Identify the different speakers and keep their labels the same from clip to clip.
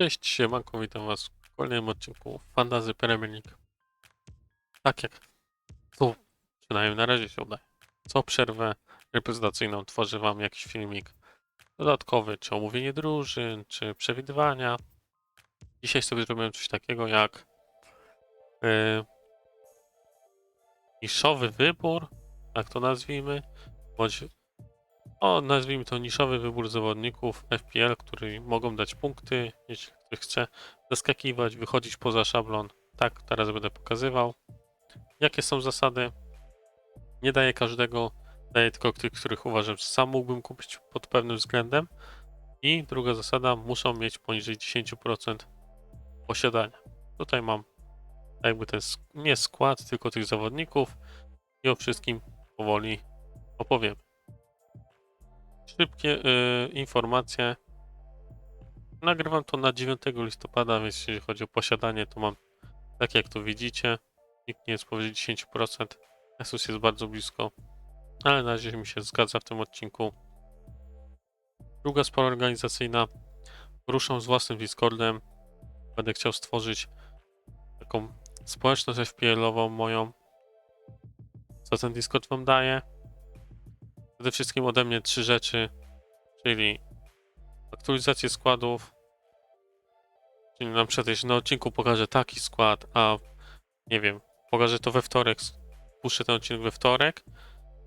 Speaker 1: Cześć, siemanko, witam was w kolejnym odcinku Fantazy Premier League. Tak jak to przynajmniej na razie się udaje. Co przerwę reprezentacyjną tworzę wam jakiś filmik dodatkowy, czy omówienie drużyn, czy przewidywania. Dzisiaj sobie zrobiłem coś takiego jak yy, niszowy wybór, tak to nazwijmy, bądź o, nazwijmy to niszowy wybór zawodników FPL, którzy mogą dać punkty, jeśli ktoś chce zaskakiwać, wychodzić poza szablon. Tak, teraz będę pokazywał. Jakie są zasady? Nie daję każdego, daję tylko tych, których uważam, że sam mógłbym kupić pod pewnym względem. I druga zasada, muszą mieć poniżej 10% posiadania. Tutaj mam jakby ten nie skład, tylko tych zawodników i o wszystkim powoli opowiem szybkie y, informacje. Nagrywam to na 9 listopada, więc jeśli chodzi o posiadanie, to mam tak jak tu widzicie. Nikt nie jest powyżej 10%. Asus jest bardzo blisko, ale na razie mi się zgadza w tym odcinku. Druga sprawa organizacyjna. Ruszam z własnym Discordem. Będę chciał stworzyć taką społeczność FPL-ową moją. Co ten Discord wam daje? Przede wszystkim ode mnie trzy rzeczy, czyli aktualizację składów, czyli na przykład jeśli na odcinku pokażę taki skład, a nie wiem, pokażę to we wtorek, puszczę ten odcinek we wtorek,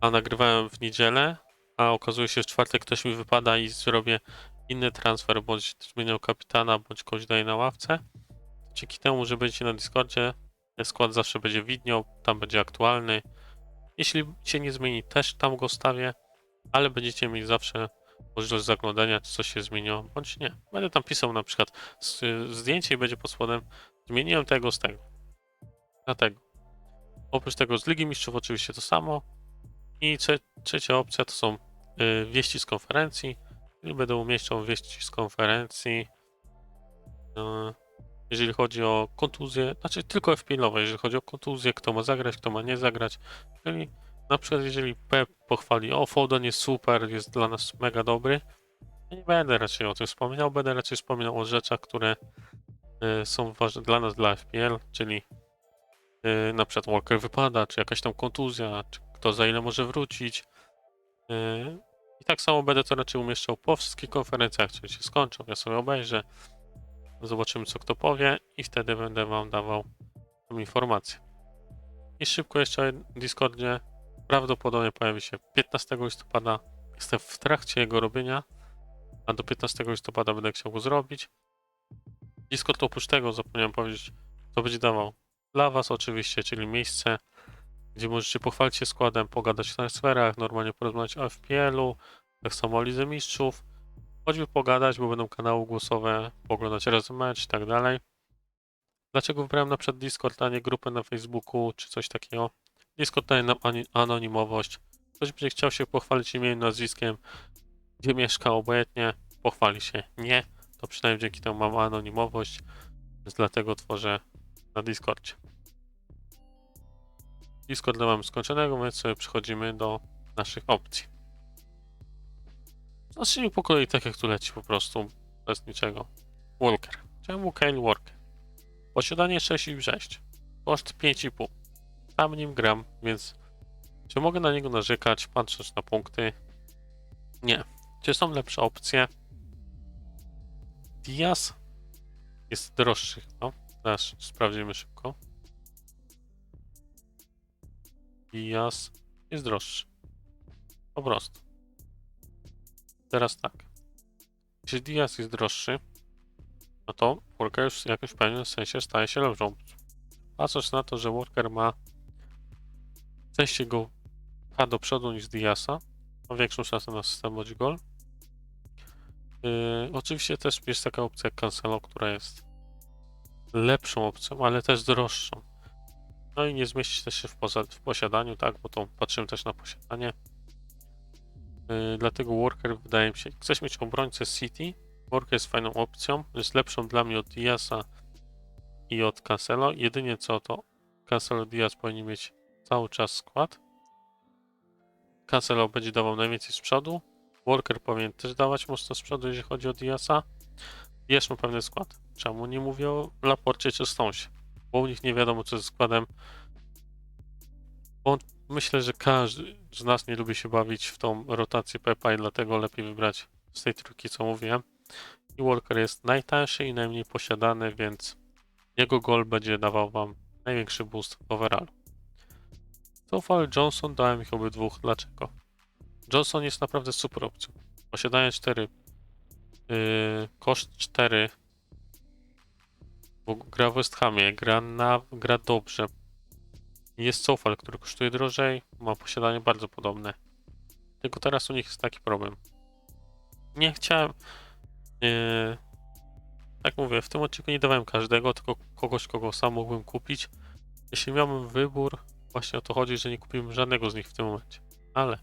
Speaker 1: a nagrywałem w niedzielę, a okazuje się, że w czwartek ktoś mi wypada i zrobię inny transfer, bądź zmienię kapitana, bądź kogoś daję na ławce. Dzięki temu, że będziecie na Discordzie, skład zawsze będzie widniał, tam będzie aktualny. Jeśli się nie zmieni, też tam go stawię, ale będziecie mieli zawsze możliwość zaglądania, czy coś się zmieniło, bądź nie. Będę tam pisał na przykład zdjęcie i będzie pod spodem zmieniłem tego z tego. Dlatego. Oprócz tego z Ligi Mistrzów oczywiście to samo. I trze trzecia opcja to są y, wieści z konferencji. I będę umieszczał wieści z konferencji. Y, jeżeli chodzi o kontuzję, znaczy tylko FPL-owe, jeżeli chodzi o kontuzję, kto ma zagrać, kto ma nie zagrać. Czyli na przykład jeżeli Pep pochwali, o Foden jest super, jest dla nas mega dobry, ja nie będę raczej o tym wspominał, będę raczej wspominał o rzeczach, które y, są ważne dla nas, dla FPL, czyli y, na przykład Walker wypada, czy jakaś tam kontuzja, czy kto za ile może wrócić. Y, I tak samo będę to raczej umieszczał po wszystkich konferencjach, które się skończą, ja sobie obejrzę, zobaczymy co kto powie i wtedy będę wam dawał tą informację. I szybko jeszcze o Discordzie. Prawdopodobnie pojawi się 15 listopada. Jestem w trakcie jego robienia, a do 15 listopada będę chciał go zrobić. Discord oprócz tego zapomniałem powiedzieć, co będzie dawał dla Was oczywiście, czyli miejsce, gdzie możecie pochwalić się składem, pogadać o transferach, normalnie porozmawiać o FPL-u, tak samo o Lidze Mistrzów, choćby pogadać, bo będą kanały głosowe, poglądać razem i tak dalej. Dlaczego wybrałem na przykład Discord, a nie grupę na Facebooku czy coś takiego? Discord daje nam anonimowość. Ktoś będzie chciał się pochwalić imieniem, nazwiskiem, gdzie mieszka obojętnie, pochwali się. Nie, to przynajmniej dzięki temu mam anonimowość, więc dlatego tworzę na Discordzie. Discord mam skończonego, więc sobie przechodzimy do naszych opcji. Zacznijmy po kolei tak jak tu leci po prostu, bez niczego. Walker. Czemu Kyle Walker? Posiadanie 6,6. Koszt 5,5. Sam nim gram, więc czy mogę na niego narzekać, patrząc na punkty? Nie. Czy są lepsze opcje? Diaz jest droższy, no. Teraz sprawdzimy szybko. Diaz jest droższy. Po prostu. Teraz tak. Jeśli Diaz jest droższy, no to Walker już w jakimś pewnym sensie staje się lepszą. Patrząc na to, że Walker ma częściej go pcha do przodu niż Diasa, ma większą szansę na bądź gol. Yy, oczywiście też jest taka opcja jak Cancelo, która jest lepszą opcją, ale też droższą. No i nie zmieścić też się w, w posiadaniu, tak, bo to patrzymy też na posiadanie. Yy, dlatego Worker wydaje mi się, chcesz mieć obrońcę City, Worker jest fajną opcją, jest lepszą dla mnie od Diasa i od Cancelo. Jedynie co to Cancelo Diaz powinni mieć cały czas skład. Cancelo będzie dawał najwięcej z przodu. Walker powinien też dawać mocno z przodu, jeżeli chodzi o Diasa. Bierz mu pewny skład. Czemu nie mówię o Laporcie czy Stonesie? Bo u nich nie wiadomo co ze składem. Bo myślę, że każdy z nas nie lubi się bawić w tą rotację Pepa i dlatego lepiej wybrać z tej trójki, co mówiłem. I Walker jest najtańszy i najmniej posiadany, więc jego gol będzie dawał wam największy boost overall. Tofal Johnson dałem ich obydwóch. Dlaczego? Johnson jest naprawdę super opcją. Posiadanie 4, yy, koszt 4, bo gra w West Hamie, gra, na, gra dobrze. Jest Cofal, który kosztuje drożej, ma posiadanie bardzo podobne. Tylko teraz u nich jest taki problem. Nie chciałem. Yy, tak mówię, w tym odcinku nie dawałem każdego, tylko kogoś, kogo sam mógłbym kupić. Jeśli miałbym wybór, właśnie o to chodzi, że nie kupiłem żadnego z nich w tym momencie. Ale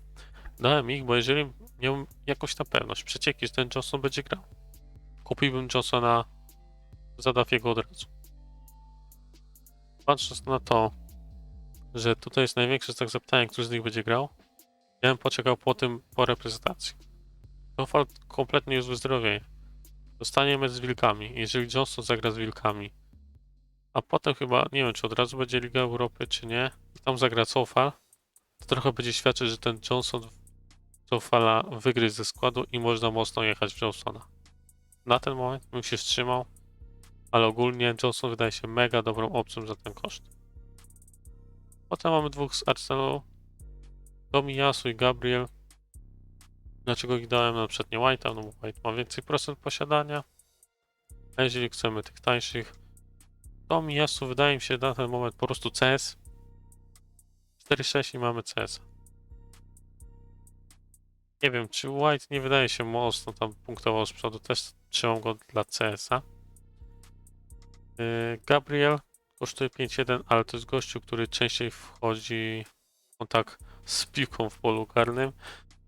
Speaker 1: dałem ich, bo jeżeli miałbym jakąś na pewność, przecieki, że ten Johnson będzie grał, kupiłbym Johnsona za Dafiego od razu. Patrząc na to, że tutaj jest największy znak zapytania, który z nich będzie grał, ja bym poczekał po tym, po reprezentacji. Tofal kompletnie już wyzdrowieje. Zostanie mecz z Wilkami. Jeżeli Johnson zagra z Wilkami, a potem chyba, nie wiem, czy od razu będzie Liga Europy, czy nie, tam zagra Cofal, to trochę będzie świadczyć, że ten Johnson Cofala wygryzł ze składu i można mocno jechać w Johnsona. Na ten moment bym się wstrzymał, ale ogólnie Johnson wydaje się mega dobrą opcją za ten koszt. Potem mamy dwóch z Arsenalu, Tomiyasu i Gabriel. Dlaczego ich dałem na przykład nie White'a? No bo White ma więcej procent posiadania. A jeżeli chcemy tych tańszych, Tomiyasu wydaje mi się na ten moment po prostu CS. 4.6 i mamy CS. Nie wiem, czy White nie wydaje się mocno tam punktował z przodu, też trzymam go dla CS-a. Yy, Gabriel kosztuje 5.1, ale to jest gościu, który częściej wchodzi w kontakt z piłką w polu karnym,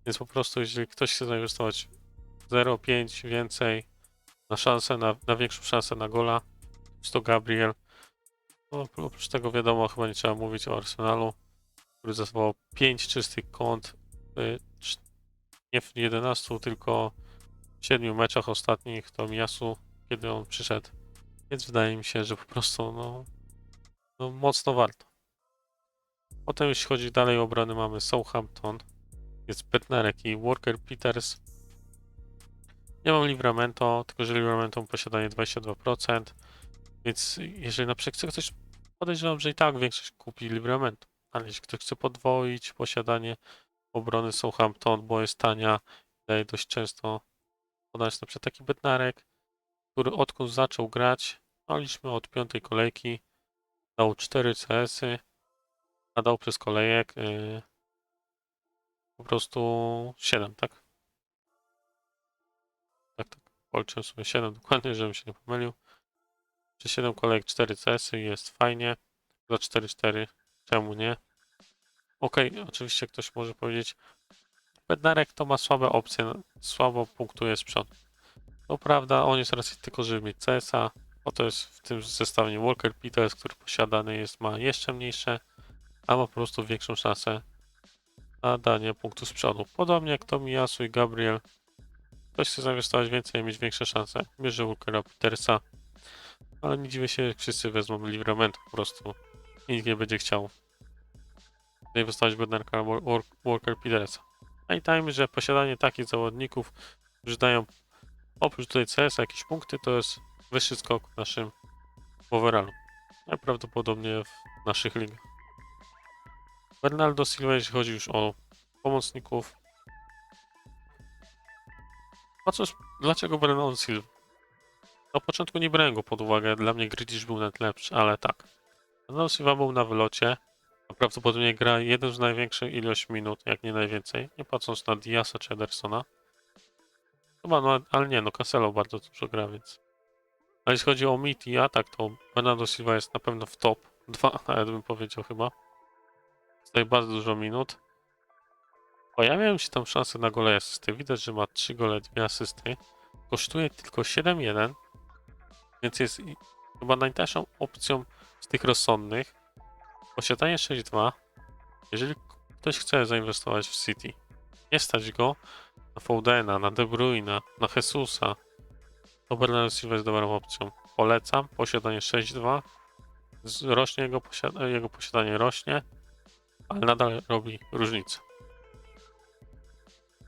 Speaker 1: więc po prostu jeżeli ktoś chce zainwestować 0,5 więcej na szansę, na, na większą szansę na gola, to Gabriel. No, oprócz tego wiadomo, chyba nie trzeba mówić o Arsenalu, który zachował 5 czystych kąt, y, nie w 11, tylko w 7 meczach ostatnich to Miasu, kiedy on przyszedł. Więc wydaje mi się, że po prostu no, no mocno warto. Potem jeśli chodzi dalej o obrony mamy Southampton, jest Petnerek i Walker Peters. Nie mam Livramento, tylko że Livramento posiadanie 22%, więc jeżeli na przykład chce ktoś, podejrzewam, że i tak większość kupi Livramento, ale jeśli ktoś chce podwoić posiadanie obrony Southampton, bo jest tania, daje dość często podać na przykład taki Bednarek, który odkąd zaczął grać, no od piątej kolejki, dał 4 CS-y, a dał przez kolejek yy, po prostu 7, tak? Tak, tak. Policzyłem sobie 7 dokładnie, żebym się nie pomylił. Przez 7 kolejek 4 CS-y jest fajnie. Za 4-4, czemu nie? Okej, oczywiście ktoś może powiedzieć, Bednarek to ma słabe opcje, słabo punktuje z przodu. To prawda, on jest raczej tylko, żeby mieć CS-a. Oto jest w tym zestawieniu Walker Peters, który posiadany jest, ma jeszcze mniejsze, a ma po prostu większą szansę na danie punktu z przodu. Podobnie jak Tomiyasu i Gabriel. Ktoś chce zainwestować więcej i mieć większe szanse. Bierze Walkera Petersa. Ale nie dziwię się, wszyscy wezmą Livramento po prostu. Nikt nie będzie chciał zainwestować w Bednarka Walker Petersa. Pamiętajmy, że posiadanie takich zawodników, którzy dają oprócz tutaj CS jakieś punkty, to jest wyższy skok w naszym overallu. Najprawdopodobniej w naszych ligach. Bernardo Silva, jeśli chodzi już o pomocników. Patrząc, dlaczego Bernardo Silva? Na początku nie brałem go pod uwagę, dla mnie Grydzisz był nawet lepszy, ale tak. Bernardo Silva był na wylocie, a prawdopodobnie gra jeden z największych ilość minut, jak nie najwięcej, nie patrząc na Diasa czy Edersona. Chyba, no, ale nie, no Cancelo bardzo dużo gra, więc... A jeśli chodzi o mit i atak, to Bernardo Silva jest na pewno w top 2, nawet bym powiedział chyba. Tutaj bardzo dużo minut. Pojawiają się tam szanse na gole i asysty. Widać, że ma 3 gole, 2 asysty. Kosztuje tylko 7-1, więc jest chyba najtańszą opcją z tych rozsądnych. Posiadanie 6-2. Jeżeli ktoś chce zainwestować w City, nie stać go na Foudena, na De Bruyne, na Jesusa, to Bernardo Silva jest dobrą opcją. Polecam. Posiadanie 6-2. Z- Rośnie jego, jego posiadanie rośnie, ale nadal robi różnicę.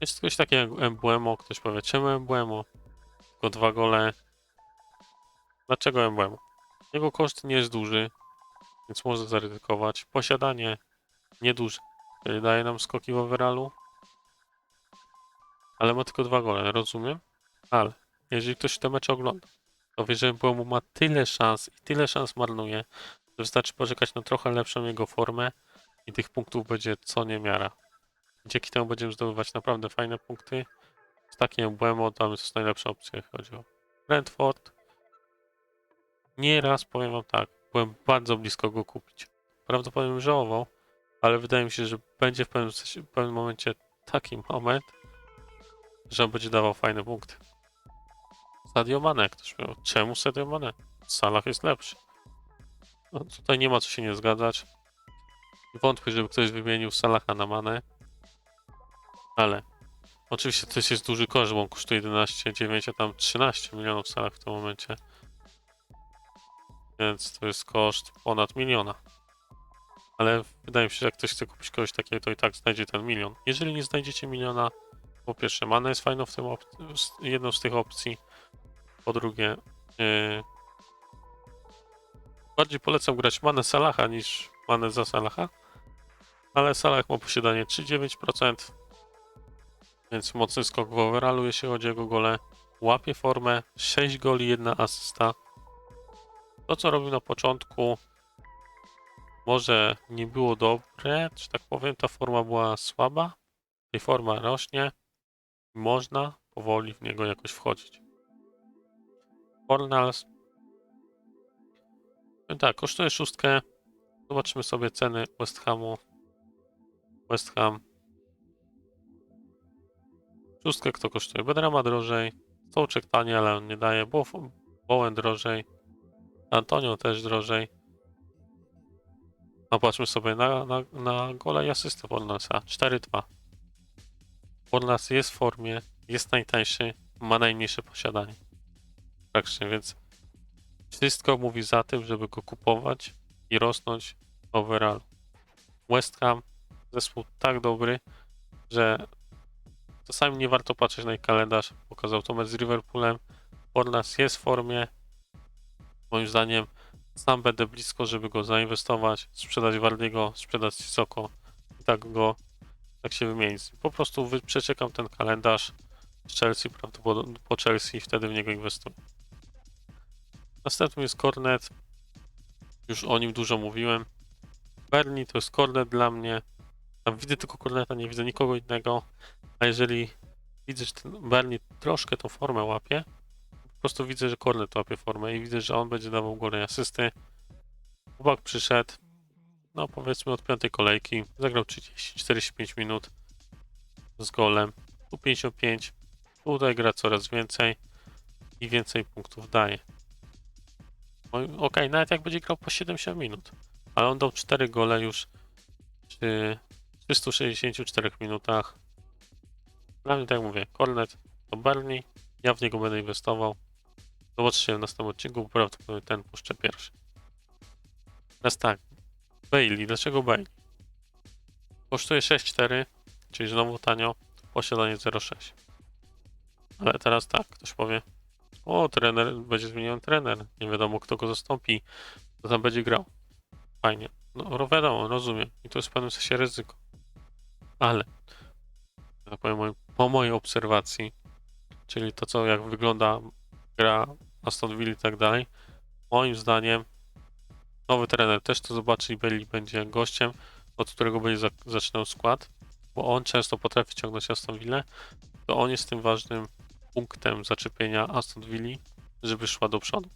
Speaker 1: Jest coś takiego jak Embuemo. Ktoś powie, czemu Embuemo? Tylko dwa gole. Dlaczego Embuemo? Jego koszt nie jest duży, więc może zaryzykować. Posiadanie nieduże, czyli daje nam skoki w overallu, ale ma tylko dwa gole, rozumiem? Ale jeżeli ktoś te mecze ogląda, to wie, że Embuemo ma tyle szans i tyle szans marnuje, że wystarczy poczekać na trochę lepszą jego formę i tych punktów będzie co niemiara. Dzięki temu będziemy zdobywać naprawdę fajne punkty. Z takim Błemo tam jest najlepsza opcja, jeśli chodzi o Brentford. Nieraz powiem wam tak, byłem bardzo blisko go kupić. Prawdopodobnie żałował, ale wydaje mi się, że będzie w pewnym, w pewnym momencie taki moment, że on będzie dawał fajne punkty. Sadio Mane, ktoś miał. Czemu Sadio Mane? Salah jest lepszy. No, tutaj nie ma co się nie zgadzać. Wątpię, żeby ktoś wymienił Salaha na Mane. Ale oczywiście to jest duży koszt, bo on kosztuje 11,9, a tam 13 milionów Salah w tym momencie. Więc to jest koszt ponad miliona. Ale wydaje mi się, że jak ktoś chce kupić kogoś takiego, to i tak znajdzie ten milion. Jeżeli nie znajdziecie miliona, po pierwsze, Mane jest fajną w tym jedną z tych opcji. Po drugie, yy, bardziej polecam grać Mane Salaha niż Mane za Salaha. Ale Salah ma posiadanie 3,9%. Więc mocny skok w overallu, jeśli chodzi o jego gole. Łapie formę, 6 goli, 1 asysta. To, co robił na początku, może nie było dobre, że tak powiem, ta forma była słaba. Tej forma rośnie można powoli w niego jakoś wchodzić. Fornals. Tak, kosztuje szóstkę. Zobaczymy sobie ceny West Hamu. West Ham. Szóstkę kto kosztuje? Bedrama drożej. Stołczek tanie, ale on nie daje. Bow- Bowen drożej. Antonio też drożej. A patrzmy sobie na, na, na gola i asystę Fornasa. 4-2. Fornas jest w formie, jest najtańszy, ma najmniejsze posiadanie. Praktycznie, więc wszystko mówi za tym, żeby go kupować i rosnąć overall. West Ham, zespół tak dobry, że czasami nie warto patrzeć na ich kalendarz. Pokazał to mecz z Liverpoolem. Fornas jest w formie. Moim zdaniem sam będę blisko, żeby go zainwestować, sprzedać Wardiego, sprzedać Sissoko i tak go, tak się wymienić. Po prostu przeczekam ten kalendarz z Chelsea, prawdopodobnie po Chelsea i wtedy w niego inwestuję. Następny jest Cornet. Już o nim dużo mówiłem. Berni to jest Cornet dla mnie. Tam widzę tylko Corneta, nie widzę nikogo innego. A jeżeli widzę, że ten Berni troszkę tą formę łapie, po prostu widzę, że Cornet łapie formę i widzę, że on będzie dawał i asysty. Chłopak przyszedł, no powiedzmy od piątej kolejki, zagrał 30-45 minut z golem, tu 55, tutaj gra coraz więcej i więcej punktów daje. No Okej, nawet jak będzie grał po 70 minut, ale on dał 4 gole już przy 364 minutach. Dla tak jak mówię, Cornet to Bernie, ja w niego będę inwestował. Zobaczcie w następnym odcinku, bo prawdopodobnie ten puszczę pierwszy. Teraz tak, Bailey, dlaczego Bailey? Kosztuje 6,4, czyli znowu tanio, posiadanie 0,6. Ale teraz tak, ktoś powie, o, trener, będzie zmieniony trener, nie wiadomo kto go zastąpi, kto tam będzie grał. Fajnie, no wiadomo, rozumiem i to jest w pewnym sensie ryzyko. Ale, tak powiem, po mojej obserwacji, czyli to co, jak wygląda gra Aston Villa i tak dalej, moim zdaniem nowy trener też to zobaczy i Bailey będzie gościem, od którego będzie za, zaczynał skład, bo on często potrafi ciągnąć Aston Villa, to on jest tym ważnym punktem zaczepienia Aston Villa, żeby szła do przodu.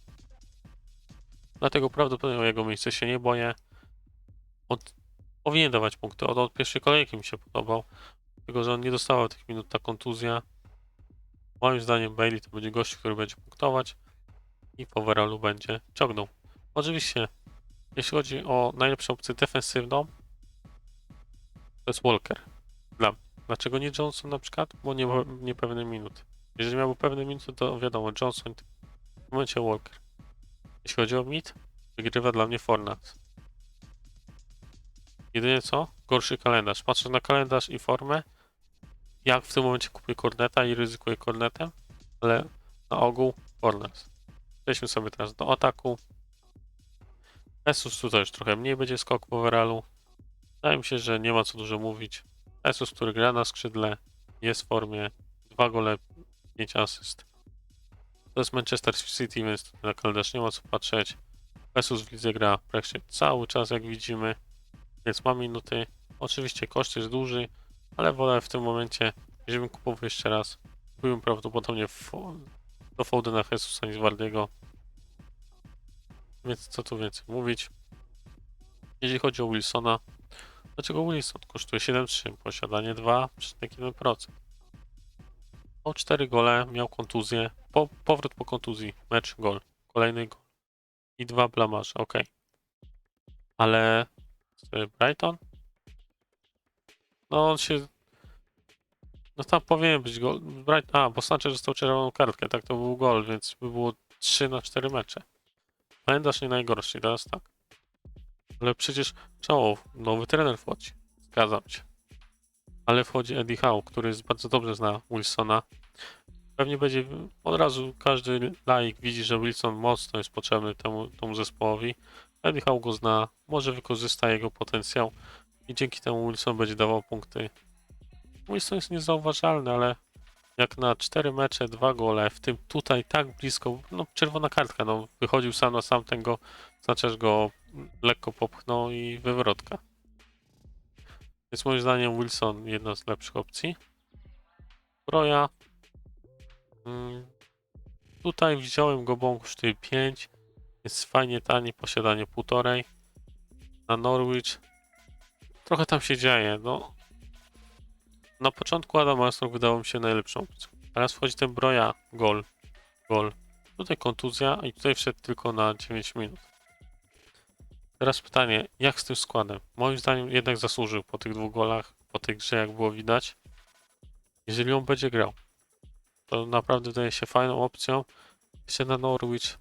Speaker 1: Dlatego prawdopodobnie o jego miejsce się nie boję. On powinien dawać punkty. Od, od pierwszej kolejki mi się podobał, tylko że on nie dostawał tych minut ta kontuzja. Moim zdaniem Bailey to będzie gość, który będzie punktować i w overallu będzie ciągnął. Oczywiście, jeśli chodzi o najlepszą opcję defensywną, to jest Walker. Dla. Dlaczego nie Johnson na przykład? Bo nie niepewne minuty. Jeżeli miałby pewne minuty, to wiadomo, Johnson tym momencie Walker. Jeśli chodzi o mid, wygrywa dla mnie Fornat. Jedynie co? Gorszy kalendarz. Patrzę na kalendarz i formę. Jak w tym momencie kupuję korneta i ryzykuję kornetem, ale na ogół Fornat. Przejdźmy sobie teraz do ataku. Esus tutaj już trochę mniej będzie skok po overallu. Wydaje mi się, że nie ma co dużo mówić. Esus, który gra na skrzydle, jest w formie. Dwa gole, pięć asyst. To jest Manchester City, więc tutaj na kalendarz nie ma co patrzeć. Esus w lidze gra praktycznie cały czas, jak widzimy, więc ma minuty. Oczywiście koszt jest duży, ale wolę w tym momencie, jeżeli kupował jeszcze raz, kupiłbym prawdopodobnie do Foudena Jesusa niż Wardiego. Więc co tu więcej mówić. Jeśli chodzi o Wilsona, dlaczego Wilson kosztuje 7,3, posiadanie 2,1%. Miał 4 gole, miał kontuzję, po, powrót po kontuzji, mecz, gol, kolejny gol i dwa blamaże, ok. Ale Brighton? No on się... No tam powinien być gol. Brighton, a, bo Sanchez dostał czerwoną kartkę, tak to był gol, więc by było 3 na 4 mecze. Kalendarz nie najgorszy, teraz tak. Ale przecież czoło, nowy trener wchodzi. Zgadzam się. Ale wchodzi Eddie Howe, który bardzo dobrze zna Wilsona. Pewnie będzie od razu każdy laik widzi, że Wilson mocno jest potrzebny temu, temu zespołowi. Eddie Howe go zna, może wykorzysta jego potencjał i dzięki temu Wilson będzie dawał punkty. Wilson jest niezauważalny, ale jak na 4 mecze, 2 gole, w tym tutaj tak blisko, no czerwona kartka, no wychodził sam na sam ten go, znaczy go lekko popchnął i wywrotka. Więc moim zdaniem Wilson jedna z lepszych opcji. Broja. Mm, tutaj wziąłem go, bo on kosztuje 5. Jest fajnie tani, posiadanie półtorej. Na Norwich. Trochę tam się dzieje, no. Na początku Adam Armstrong wydawał mi się najlepszą opcją. Teraz wchodzi ten Broja, gol, gol. Tutaj kontuzja i tutaj wszedł tylko na 9 minut. Teraz pytanie, jak z tym składem? Moim zdaniem jednak zasłużył po tych dwóch golach, po tej grze, jak było widać. Jeżeli on będzie grał, to naprawdę wydaje się fajną opcją. Jeszcze na Norwich.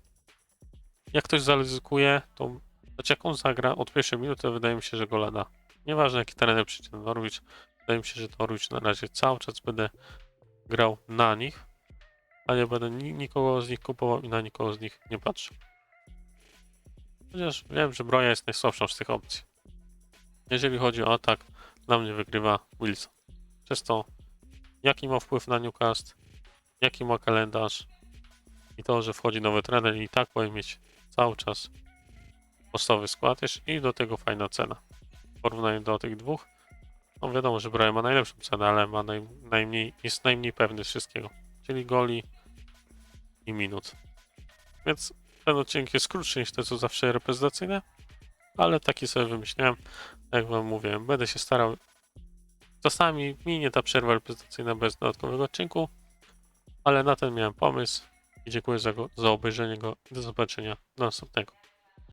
Speaker 1: Jak ktoś zaryzykuje, to znaczy jak on zagra od pierwszej minuty, wydaje mi się, że gola da. Nieważne jaki trener przyjdzie na Norwich, wydaje mi się, że Norwich na razie cały czas będę grał na nich, a nie będę ni nikogo z nich kupował i na nikogo z nich nie patrzył. Chociaż wiem, że broja jest najsłabszą z tych opcji. Jeżeli chodzi o atak, dla mnie wygrywa Wilson. Przez to, jaki ma wpływ na Newcastle, jaki ma kalendarz i to, że wchodzi nowy trener i tak powinien mieć cały czas podstawowy skład i do tego fajna cena. W porównaniu do tych dwóch, no wiadomo, że Broja ma najlepszą cenę, ale ma naj, najmniej, jest najmniej pewny z wszystkiego, czyli goli i minut. Więc ten odcinek jest krótszy niż te, co zawsze reprezentacyjne, ale taki sobie wymyśliłem. Jak wam mówiłem, będę się starał. Czasami minie ta przerwa reprezentacyjna bez dodatkowego odcinku, ale na ten miałem pomysł i dziękuję za, go, za obejrzenie go do zobaczenia do następnego.